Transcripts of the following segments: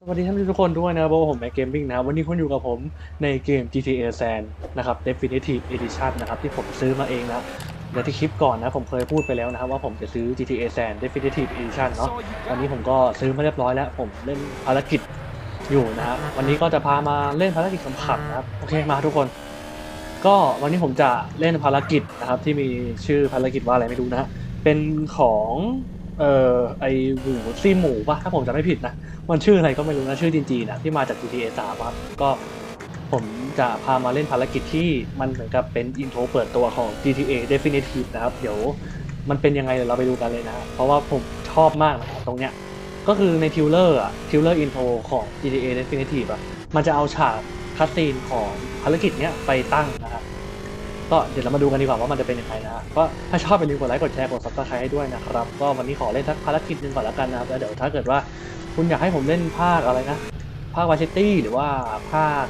สวัสดีท่านทุกคนด้วยนะครับผมแม็กเกมมิ่งนะครับวันนี้คุณอยู่กับผมในเกม GTA San นะครับ Definitive Edition นะครับที่ผมซื้อมาเองนะและที่คลิปก่อนนะผมเคยพูดไปแล้วนะครับว่าผมจะซื้อ GTA San Definitive Edition เนาะวันนี้ผมก็ซื้อมาเรียบร้อยแล้ว ผมเล่นภารกิจอยู่นะครับวันนี้ก็จะพามาเล่นภารกิจขำๆนะครับโอเคมาทุกคน ก็วันนี้ผมจะเล่นภารกิจนะครับที่มีชื่อภารกิจว่าอะไรไม่รู้นะฮะเป็นของ เอ่อไอหมูซีหมูปะถ้าผมจะไม่ผิดนะ มันชื่ออะไรก็ไม่รู้นะ ชื่อจีนๆนะที่มาจาก GTA 3ครับก็ผมจะพามาเล่นภารกิจที่มันเหมือนกับเป็นอินโทรเปิดตัวของ GTA Definitive นะครับ เดี๋ยวมันเป็นยังไงเดี๋ยวเราไปดูกันเลยนะ เพราะว่าผมชอบมากนะครับตรงเนี้ยก็คือในทิวเลอร์อะทิวเลอร์อินโทรของ GTA Definitive อะมันจะเอาฉากคัสซีนของภารกิจเนี้ยไปตั้งนะครับ ก็เดี๋ยวเรามาดูกันดีกว่าว่ามันจะเป็นยังไงนะก็ถ้าชอบอย่าลืมกดไลค์กดแชร์กดซับสไครต์ให้ด้วยนะครับก็วันนี้ขอเล่นทักภารกิจหนึ่งก่อนแล้วกันนะครับแล้วเดี๋ยวถ้าเกิดว่าคุณอยากให้ผมเล่นภาคอะไรนะภาควาซิตี้หรือว่าภาค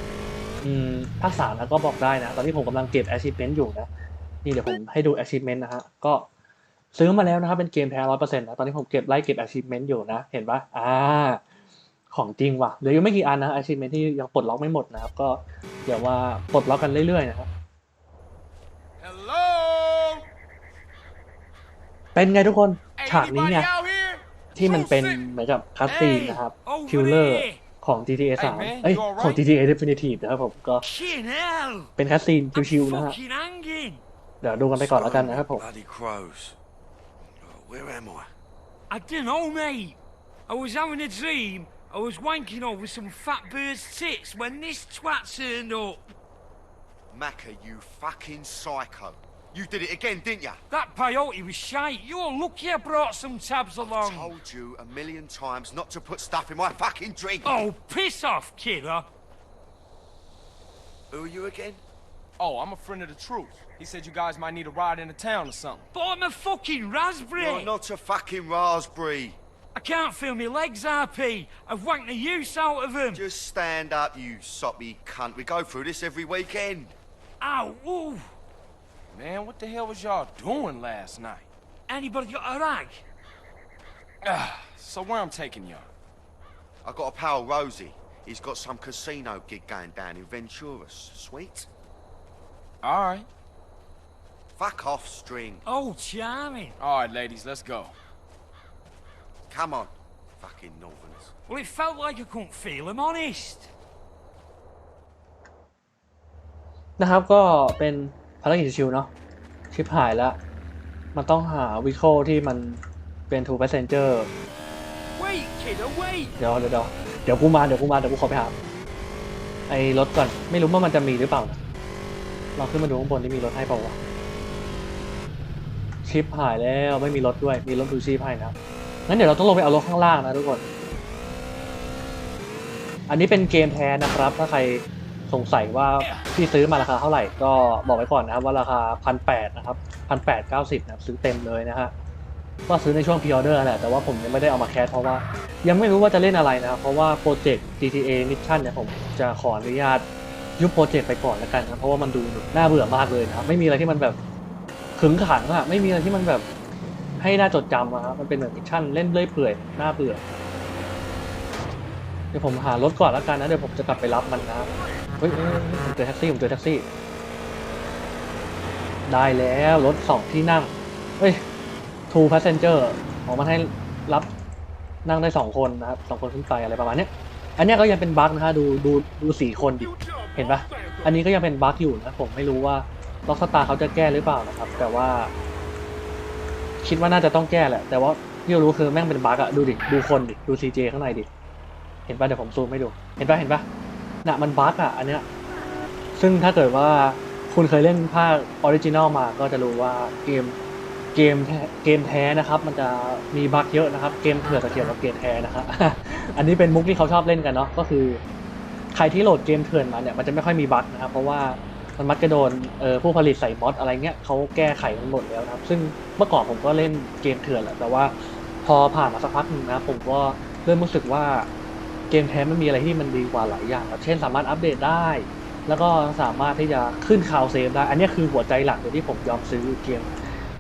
อืมภาคสามนะก็บอกได้นะ ตอนนี้ผมกำลังเก็บ achievement อยู่นะ นี่เดี๋ยวผมให้ดู achievement นะฮะก็ซื้อมาแล้วนะครับเป็นเกมแท้ร้อยเปอร์เซ็นต์นะตอนนี้ผมเก็บไล่เก็บ achievement อยู่นะ เห็นปะอ่าของจริงว่ะเหลืออยู่ไม่กี่อันนะ achievement ที่ยังปลดล็อกไม่หมดนะครับก็เดี๋ยวว่าปลดล็อกกันเรื่อยๆนะครับ เป็นไงทุกคนฉากนี้ Anybody ไง out here? ที่มันเป็น Proof it. เหมือนกับคัสซีนนะครับ over คิลเลอร์ there ของ GTA Hey, 3 man, เอ้ย you alright? ของ GTA Definitive นะครับผมก็ Fucking hell! เป็นคัสซีน I'm ชิวๆนะฮะ fucking hanging. เดี๋ยวดูกันไปก่อนแล้วกันนะครับผม Bloody crows. Oh, Where am I? I don't know, mate. I was having a dream. I was wanking over some fat bird's tits when this twat turned up. Macca, you fucking psycho. You did it again, didn't ya? That peyote was shite. You're lucky I brought some tabs along. I Told you a million times not to put stuff in my fucking drink. Oh, piss off, kidder. Who are you again? Oh, I'm a friend of the truth. He said you guys might need a ride into town or something. But I'm a fucking raspberry. You're not a fucking raspberry. I can't feel my legs, RP. I've wanked the use out of them. Just stand up, you soppy cunt. We go through this every weekend. Ow, ooh. Man, what the hell was y'all doing last night? Anybody got a rag? Ah, so where I'm taking y'all? I got a pal, Rosie. He's got some casino gig going down in Venturas. Sweet? All right. Fuck off, string. Oh, charming. All right, ladies, let's go. Come on. Fucking northerners. Well, it felt like I couldn't feel him, honest. นะครับก็เป็นภ ารกิจชิวๆเนาะชิปหายแล้ว มันต้องหาวิโคที่มันเป็น two passenger Wait, kiddo, wait. เดี๋ยวเดี๋ยวเดี๋ยวเดี๋ยวกูมาเดี๋ยวกูมาเดี๋ยวกูขอไปหาไอ้รถก่อนไม่รู้ว่ามันจะมีหรือเปล่านะเราขึ้นมาดูข้างบนที่มีรถให้เปล่าวะชิปหายแล้วไม่มีรถด้วย มีรถดูชีพให้นะงั้นเดี๋ยวเราต้องลงไปเอารถข้างล่างนะทุกคน อันนี้เป็นเกมแท้นะครับ ถ้าใคร สงสัยว่าพี่ซื้อมาราคาเท่าไหร่ก็บอกไว้ก่อนนะครับว่าราคาพันแปดนะครับพันแปดเก้าสิบนะครับซื้อเต็มเลยนะฮะก็ซื้อในช่วงพ r ออเดอร์แหละแต่ว่าผมยังไม่ได้เอามาแคสเพราะว่า ยังไม่รู้ว่าจะเล่นอะไรนะครับ เพราะว่าโปรเจกต์ GTA Mission เนี่ยผมจะขออนุญาตยุบโปรเจกต์ไปก่อนแล้วกันนะเพราะว่ามันดูน่าเบื่อมากเลยนะครับไม่มีอะไรที่มันแบบขึงขังอะไม่มีอะไรที่มันแบบให้น่าจดจำอะครับมันเป็นแบบมิชชั่นเล่นเลื่อยเปื่อยน่าเบื่อ ดี๋ยวผมหารถก่อนแล้วกันนะเดี๋ยวผมจะกลับไปรับมันนะเฮ้ยเฮ้ยเฮ้ยผมเจอแท็กซี่ผมเจอแท็กซี่ ได้แล้วรถสองที่นั่งเฮ้ย two passenger ออกมาให้รับนั่งได้สองคนนะครับสองคนขึ้นไปอะไรประมาณนี้อันเนี้ยก็ยังเป็นบั๊กนะฮะดูดูดูสี่คนดิเห็นปะอันนี้ก็ยังเป็นบั๊กอยู่นะผมไม่รู้ว่าล็อกสตาร์เขาจะแก้หรือเปล่านะครับ แต่ว่า คิดว่าน่าจะต้องแก้แหละ แต่ว่าที่รารู้คือแม่งเป็นบั๊กอะดูดิ ดูคนดิ ดูซีเจข้างในดิ เห็นปะเดี๋ยวผมซูมให้ดู เห็นปะเห็นปะน่ะมันบั๊กอะอันเนี้ย ซึ่งถ้าเกิดว่าคุณเคยเล่นภาคออริจินอลมาก็จะรู้ว่าเกมเกมเกมแท้นะครับ มันจะมีบั๊กเยอะนะครับ เกมเถื่อนจะเกี่ยวกับเกมแท้นะครับอันนี้เป็นมุกที่เขาชอบเล่นกันเนาะก็คือ ใครที่โหลดเกมเถื่อนมาเนี่ยมันจะไม่ค่อยมีบั๊กนะครับ เพราะว่ามันมักจะโดนเออผู้ผลิตใส่มอดอะไรเงี้ยเขาแก้ไขมันหมดแล้วนะครับ ซึ่งเมื่อก่อนผมก็เล่นเกมเถื่อนแหละแต่ว่าพอผ่านมาสักพักนึงนะผมก็เริ่มรู้สึกว่า เกมแท้มันมีอะไรที่มันดีกว่าหลายอย่างครับเช่นสามารถอัปเดตได้ แล้วก็สามารถที่จะขึ้นคาวเซฟได้ อันนี้คือหัวใจหลักเลยที่ผมยอมซื้อเกม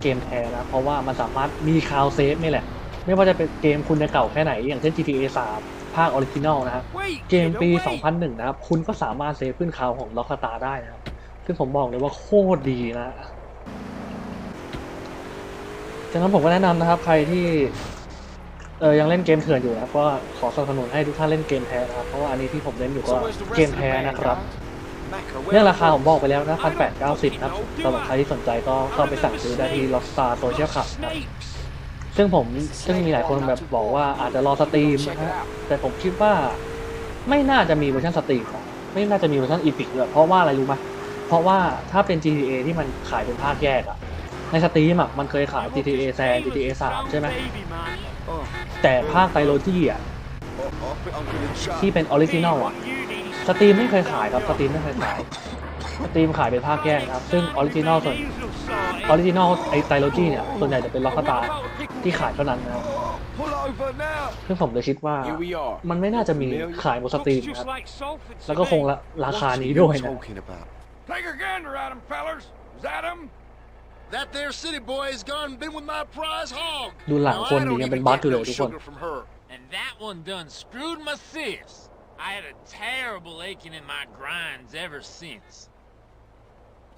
เกมแท้นะ เพราะว่ามันสามารถมีคาวเซฟนี่แหละ ไม่ว่าจะเป็นเกมคุณจะเก่าแค่ไหน อย่างเช่น GTA 3 ภาคออริจินอลนะฮะ Wait, เกม kiddo, ปี wait. 2001 นะครับ คุณก็สามารถเซฟขึ้นคาวของล็อกสตาร์ได้นะครับ ซึ่งผมบอกเลยว่าโคตรดีนะฉะนั้นผมก็แนะนำนะครับ ใครที่ เออยังเล่นเกมเถื่อนอยู่นะครับก็ขอสนับสนุนให้ทุกท่านเล่นเกมแท้นะครับเพราะว่าอันนี้ที่ผมเล่นอยู่ก็เกมแท้นะครับเรื่องราคาผมบอกไปแล้วนะพันแปดเก้าสิบครับสำหรับใครที่สนใจก็เข้าไปสั่งซื้อได้ที่ Rockstar Social Club ครับ Snakes. ซึ่งผมซึ่งมีหลายคนแบบบอกว่าอาจจะรอสตรีมนะฮะแต่ผมคิดว่าไม่น่าจะมีเวอร์ชันสตรีมไม่น่าจะมีเวอร์ชันอีพิกด้วยเพราะว่าอะไรรู้ไหมเพราะว่าถ้าเป็น GTA ที่มันขายเป็นภาคแยกอะในสตรีมอะมันเคยขาย GTA แซน GTA 3ใช่ไหม แต่ภาคไตโลจีอะที่เป็นออริจินอลอะสตรีมไม่เคยขายครับสตรีมไม่เคยขายสตรีมขายเป็นภาคแยกครับ ซึ่งออริจินอลส่วนออริจินอลไอไตโลจีเนี่ย ส่วนใหญ่จะเป็นล็อกตาที่ขายเท่านั้นนะครับซึ่งผมเลยคิดว่ามันไม่น่าจะมีขายบนสตรีมนะครับ แล้วก็คงราคานี้ด้วยนะ that him? That there city boy has gone and been with my prize hog. ดูหลัง Now, คน I นี้ don't ยังเป็น even บัส get อยู่เลย no ทุกคน sugar from her. And that one done screwed my sis. I had a terrible aching in my grinds ever since.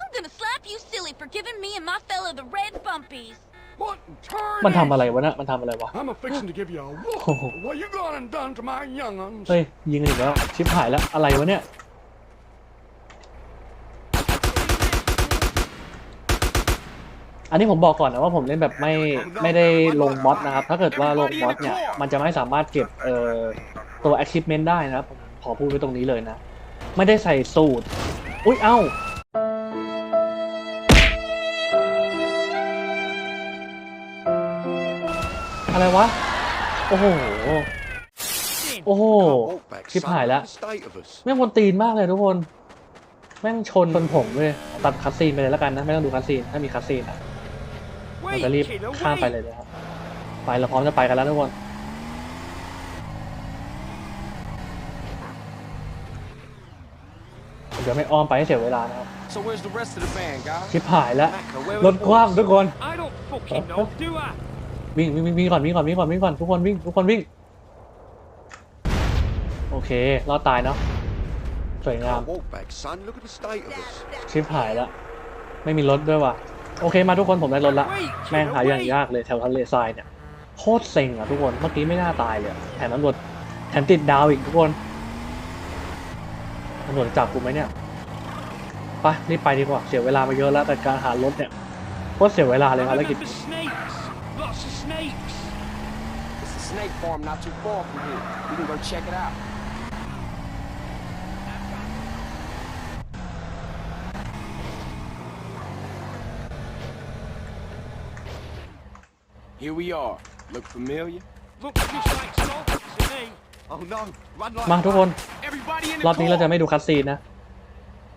I'm gonna slap you silly for giving me and my fella the red bumpies. What in turn? มันทำอะไรวะเนี่ยมันทำอะไรวะ I'm a fixing to give you a whoop. Oh. what you gone and done to my young'uns? เฮ้ย ยิงกันอีกแล้ว ชิบหายแล้ว อะไรวะเนี่ย อันนี้ผมบอกก่อนนะว่าผมเล่นแบบไม่ไม่ได้ลงมอดนะครับ ถ้าเกิดว่าลงมอดเนี่ย มันจะไม่สามารถเก็บเอ่อตัว achievement ได้นะครับผมขอพูดไว้ตรงนี้เลยนะ ไม่ได้ใส่สูตร อุ้ยเอ้าอะไรวะ โอ้โห โอ้โหชิบหายแล้วแม่งคนตีนมากเลยทุกคน แม่งชนจนผมเลย ตัดคัสซีนไปเลยแล้วกันนะ ไม่ต้องดูคัสซีน ถ้ามีคัสซีนอะ เรา Wait, จะรีบ kiddo, ข้ามไป wait. เลยนะครับ ไปเราพร้อมจะไปกันแล้วทุกคน เดี๋ยวไม่อ้อมไปให้เสียเวลานะครับ So where's the rest of the band, guys? ชิบหายแล้ว Macca, where ร are ถ the คว่ำ boys? ทุกคน I don't fucking know, do I? วิ่งวิ่งวิ่งวิ่งก่อนวิ่งก่อนวิ่งก่อนวิ่งก่อนทุกคนวิ่งทุกคนวิ่ง โอเครอดตายเนาะสวยงาม Can't walk back, son. Look at the state of us. ชิบหายละไม่มีรถด้วยว่ะ โอเคมาทุกคนผมได้รถละ แม่งหาอย่างยากเลยแถวทะเลทรายเนี่ย โคตรเซ็งอะทุกคนเมื่อกี้ไม่น่าตายเลยอะแถมตำรวจแถมติดดาวอีกทุกคนตำรวจจับกูไหมเนี่ยไปรีบไปดีกว่าเสียเวลามาเยอะแล้วแต่การหารถเนี่ยโคตรเสียเวลาเลย I ภารกิจ here. We can go check it out. Here we are. Look familiar? Looks just like Salford to me. Oh no! Run like มาทุกคน Everybody in ร the อบนี้เราจะ car. ไม่ดูคัสซีนนะ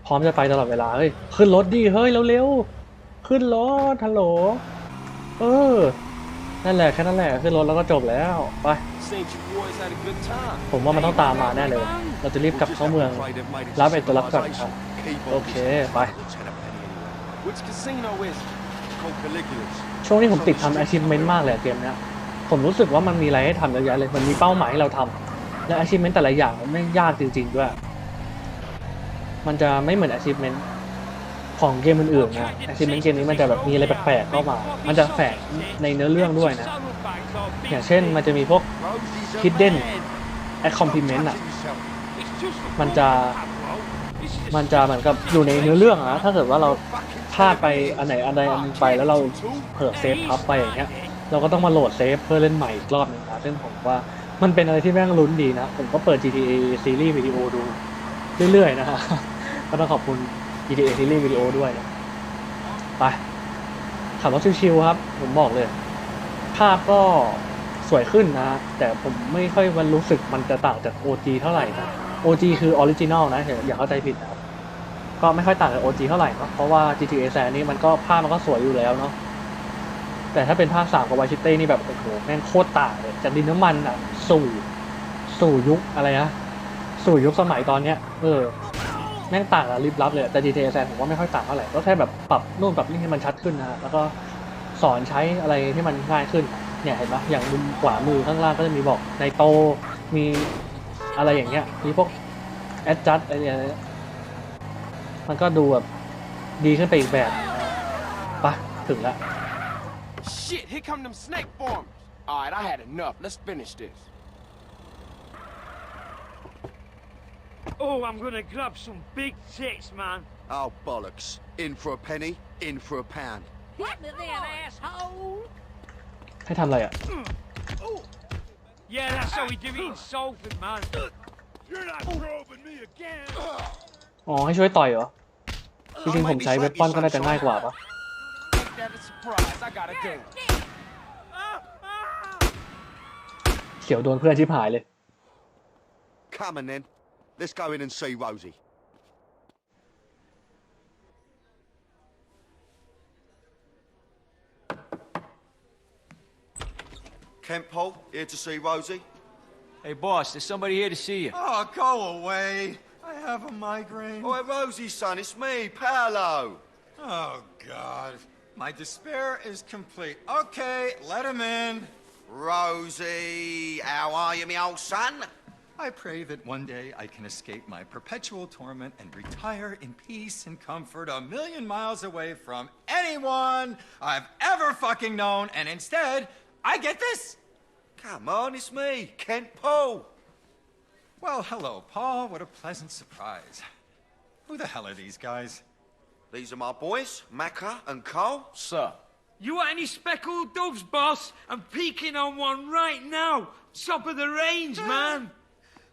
พร้อมจะไปตลอดเวลา เฮ้ย ขึ้นรถดิ เฮ้ย เร็วๆ ขึ้นรถฮัลโหล เออ นั่นแหละ แค่นั้นแหละ ขึ้นรถแล้วก็จบแล้ว ไป Seems you boys had a good time. ผมว่ามันต้องตามมาแน่เลย เราจะรีบ We'll กลับ just เข้า have เมือง to pray they've made it to รับเป็นตัวรับก่อนครับ civilization. Keep on โอเค this. ไป Lieutenant Penny anyway. Which casino is it? ช่วงนี้ผมติดทำ achievement มากเลยอะเกมเนี้ยผมรู้สึกว่ามันมีอะไรให้ทำเยอะแยะเลย มันมีเป้าหมายให้เราทำและ achievement แต่ละอย่างมันไม่ยากจริง ๆ ด้วย มันจะไม่เหมือน achievement ของเกมอื่นๆนะ achievement เกมนี้มันจะแบบมีอะไรแปลกๆเข้ามา มันจะแฝงในเนื้อเรื่องด้วยนะ อย่างเช่นมันจะมีพวก Hidden man. accompaniment อะมันจะ มันจะเหมือนกับอยู่ในเนื้อเรื่องอะนะถ้าเกิดว่าเรา พลาดไปอันไหนอันใดอันหนึงไปแล้วเราเผลอเซฟพับไปอย่างเงี้ยเราก็ต้องมาโหลดเซฟเพื่อเล่นใหม่อีกรอบหนึงนะซึ่งผมว่ามันเป็นอะไรที่แม่งลุ้นดีนะ ผมก็เปิด GTA ซีรีส์วิดีโอดู เรื่อยๆนะฮะ ก็ต้องขอบคุณ GTA ซีรีส์วิดีโอด้วยนะไปขับรถชิวๆครับ ผมบอกเลย ภาพก็สวยขึ้นนะ แต่ผมไม่ค่อยมันรู้สึกมันจะต่างจาก OG เท่าไหร่นะ OG คือออริจินอลนะอย่าอย่าเข้าใจผิดนะ ก็ไม่ค่อยต่างจาก OG เท่าไหร่เนอะเพราะว่า GTA แซนนี่มันก็ภาพมันก็สวยอยู่แล้วเนาะแต่ถ้าเป็นภาคสามกับวชิเต้นี่แบบโอ้โหแม่งโคตรต่างเลยจากดินน้ำมันอะ สู่สู่ยุคอะไรนะสู่ยุคสมัยตอนเนี้ย เออแม่งต่างอะริบลับเลยแต่ GTA แซนผมว่าไม่ค่อยต่างเท่าไหร่ก็แค่แบบปรับนู่นปรับนี่ให้มันชัดขึ้นนะแล้วก็สอนใช้อะไรที่มันง่ายขึ้น เนี่ยเห็นปะอย่างมุมขวามือข้างล่างก็จะมีบอกในโตมีอะไรอย่างเงี้ยมีพวกแอดจัดอะไรอย่างเงี้ย มันก็ดูแบบดีขึ้นไปอีกแบบไปะถึงแล้ว Shit, here come them snake farmers. All right, I had enough. Let's finish this. Oh, I'm gonna grab some big tits, man. Oh, bollocks. In for a penny, in for a pound. Hit me then, asshole! ให้ทำอะไรอะ Yeah, that's how we do it in Salford, man. You're not probing me again. อ๋อให้ช่วยต่อยเหรอจริงๆผมใช้เวทปอนก็น่าจะง่ายกว่าปะ Ain't that a surprise? I got a gun. เสียวโดนเพื่อนชิบหายเลย Come on then. Let's go in and see Rosie. Kent Paul, here to see Rosie. Hey, boss, there's somebody here to see you. Oh, go away. Have a migraine. Oh, Rosie, son, it's me, Paolo. Oh, God. My despair is complete. Okay, let him in. Rosie, how are you, me old son? I pray that one day I can escape my perpetual torment and retire in peace and comfort a million miles away from anyone I've ever fucking known, and instead, I get this. Come on, it's me, Kent Paul. Well, hello, Paul. What a pleasant surprise. Who the hell are these guys? These are my boys, Macca and Cole. Sir. You want any speckled doves, boss? I'm peeking on one right now. Top of the range, ah. man.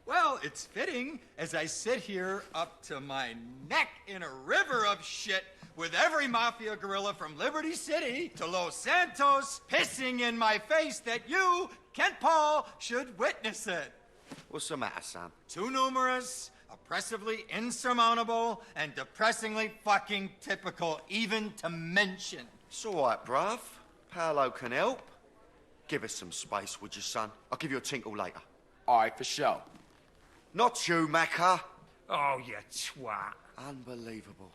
Well, it's fitting as I sit here up to my neck in a river of shit with every mafia gorilla from Liberty City to Los Santos pissing in my face that you, Kent Paul, should witness it. What's the matter, son? Too numerous, oppressively insurmountable, and depressingly fucking typical, even to mention. It's all right, bruv. Paolo can help. Give us some space, would you, son? I'll give you a tinkle later. All right, for sure. Not you, Macca. Oh, you twat. Unbelievable.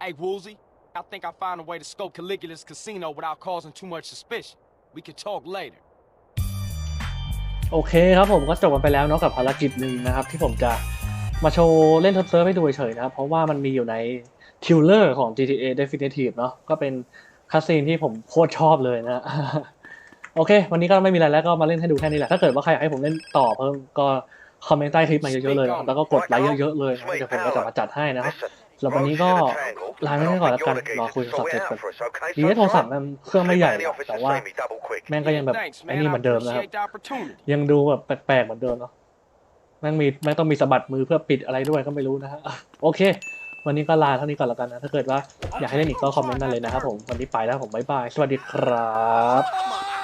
Hey, Woolsey, I think I found a way to scope Caligula's casino without causing too much suspicion. We can talk later. โอเคครับผมก็จบกันไปแล้วเนาะกับภารกิจหนึ่งนะครับ ที่ผมจะมาโชว์เล่นทดเซิร์ฟให้ดูเฉยนะครับ เพราะว่ามันมีอยู่ในทิวเลอร์ของ GTA Definitive เนาะก็เป็นคัสซีนที่ผมโคตรชอบเลยนะโอเค วันนี้ก็ไม่มีอะไรแล้วก็มาเล่นให้ดูแค่นี้แหละ ถ้าเกิดว่าใครอยากให้ผมเล่นต่อเพิ่มก็คอมเมนต์ใต้คลิปมาเยอะๆเลย แล้วก็กดไลค์เยอะๆเลย เดี๋ยวผมก็จะมาจัดให้นะครับ สำหรับวันนี้ก็ลาไปก่อนแล้วกันรอคุยโทรศัพท์เสร็จก่อนดีที่โทรศัพท์มันเครื่องไม่ใหญ่หรอกแต่ว่าแม่งก็ยังแบบ Thanks, ไอ้ man. นี่ I เหมือนเดิมนะครับ appreciate the opportunity. ยังดูแบบแปลกๆเหมือนเดิมเนาะแม่งมีแม่งต้องมีสะบัดมือเพื่อปิดอะไรด้วยก็ไม่รู้นะฮะอะโอเค วันนี้ก็ลาเท่านี้ก่อนแล้วกันนะถ้าเกิดว่าอยากให้เล่นอีกก็คอมเมนต์มาเลยนะครับผมวันนี้ไปแล้วผมบ๊ายบายสวัสดีครับ My